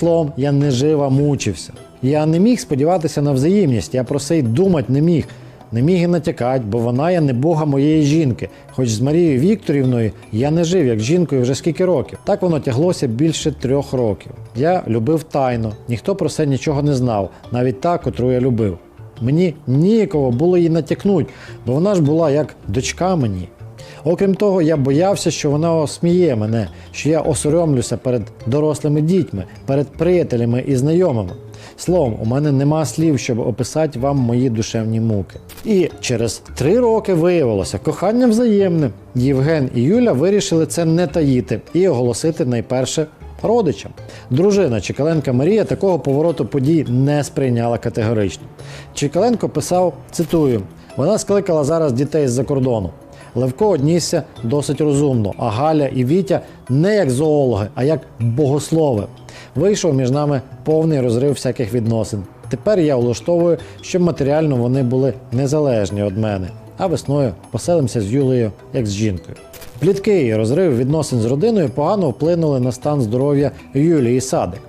Словом, я не жив, мучився. Я не міг сподіватися на взаємність, я про це й думати не міг. Не міг і натякати, бо вона є не бога моєї жінки. Хоч з Марією Вікторівною я не жив як жінкою вже скільки років. Так воно тяглося більше трьох років. Я любив тайно, ніхто про це нічого не знав, навіть та, котру я любив. Мені ніяково було її натякнуть, бо вона ж була як дочка мені. Окрім того, я боявся, що вона осміє мене, що я осоромлюся перед дорослими дітьми, перед приятелями і знайомими. Словом, у мене нема слів, щоб описати вам мої душевні муки. І через три роки виявилося кохання взаємне. Євген і Юля вирішили це не таїти і оголосити найперше родичам. Дружина Чекаленка Марія такого повороту подій не сприйняла категорично. Чекаленко писав, цитую: вона скликала зараз дітей з-за кордону. Левко однісся досить розумно, а Галя і Вітя не як зоологи, а як богослови. Вийшов між нами повний розрив всяких відносин. Тепер я влаштовую, щоб матеріально вони були незалежні від мене, а весною поселимося з Юлею як з жінкою. Плітки розрив відносин з родиною погано вплинули на стан здоров'я Юлії Садик.